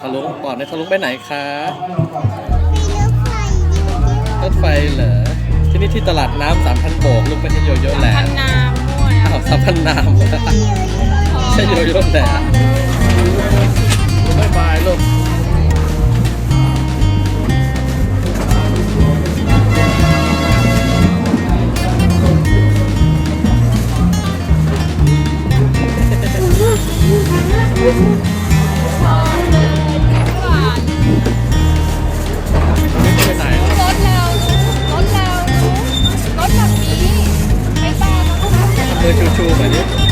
ทะลุปอดในทะลุไปไหนคะรถไฟเหรอที่นี่ที่ตลาดน้ำสามพันโบกลุกไปที่โยโย่แหลมอ้าวสามพันน้ำใช่โยโย่แหลมบ๊ายบายลูกอืม 就就感觉